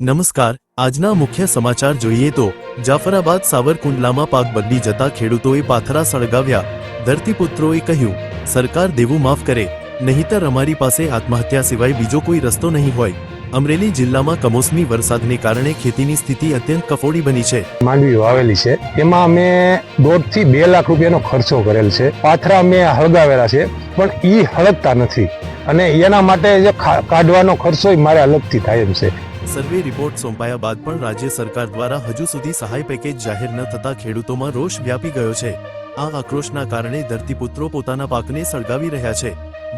નમસ્કાર, આજના મુખ્ય સમાચાર જોઈએ તો, જાફરાબાદ સાવરકુંડલામાં પાક બદલી જતા ખેડૂતોએ પાથરા સળગાવ્યા. ધરતીપુત્રોએ કહ્યું, સરકાર દેવું માફ કરે, નહીંતર અમારી પાસે આત્મહત્યા સિવાય બીજો કોઈ રસ્તો નહીં હોય. અમરેલી જિલ્લામાં કમોસમી વરસાદને કારણે ખેતીની સ્થિતિ અત્યંત કફોડી બની છે. માંડવી વાવેલી છે. એમાં અમે દોઢથી બે લાખ રૂપિયાનો ખર્ચો કરેલ છે. પાથરા અમે હળગાવેલા છે, પણ ઈ હળગતા નથી. અને એના માટે જે કાઢવાનો ખર્ચો મારે અલગથી થાય એમ છે. સર્વે રિપોર્ટ સોંપાયા બાદ પણ રાજ્ય સરકાર દ્વારા હજુ સુધી સહાય પેકેજ જાહેર ન થતા ખેડૂતોમાં રોષ વ્યાપી ગયો છે. આ આક્રોશના કારણે ધરતીપુત્રો પોતાના પાકને સળગાવી રહ્યા છે.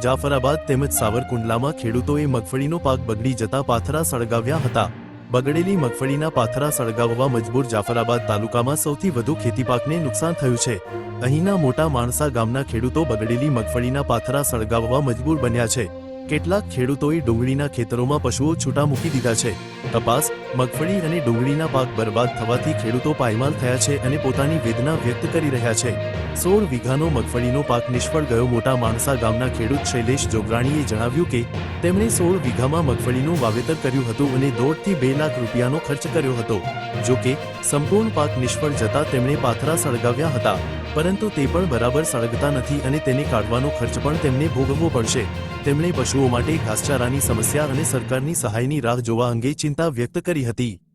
જાફરાબાદ તેમજ સાવરકુંડલામાં ખેડૂતોએ મગફળીનો પાક બગડી જતા પાથરા સળગાવ્યા હતા. બગડેલી મગફળીના પાથરા સળગાવવા મજબૂર જાફરાબાદ તાલુકામાં સૌથી વધુ ખેતીપાકને નુકસાન થયું છે. અહીંના મોટા માણસા ગામના ખેડૂતો બગડેલી મગફળીના પાથરા સળગાવવા મજબૂર બન્યા છે. કેટલાક ખેડૂતોએ ડુંગળીના ખેતરોમાં પશુઓ છૂટા મૂકી દીધા છે. કપાસ મગફળી અને ડુંગળીના પાક બરબાદ થવાથી ખેડૂતો પાયમાલ થયા છે અને પોતાની વેદના વ્યક્ત કરી રહ્યા છે. સોળ વીઘાનો મગફળીનો પાક નિષ્ફળ ગયો મોટા માણસા ગામના ખેડૂત શૈલેષ જોગરાણીએ જણાવ્યું કે, તેમણે સોળ વીઘામાં મગફળીનું વાવેતર કર્યું હતું અને દોઢથી બે લાખ રૂપિયાનો ખર્ચ કર્યો હતો. જો કે, સંપૂર્ણ પાક નિષ્ફળ જતા તેમણે પાથરા સળગાવ્યા હતા. પરંતુ તે પણ બરાબર સળગતા નથી અને તેને કાઢવાનો ખર્ચ પણ તેમને ભોગવવો પડશે. તેમણે પશુઓ માટે ઘાસચારાની સમસ્યા અને સરકારની સહાયની રાહ જોવા અંગે ચિંતા વ્યક્ત કરી હતી.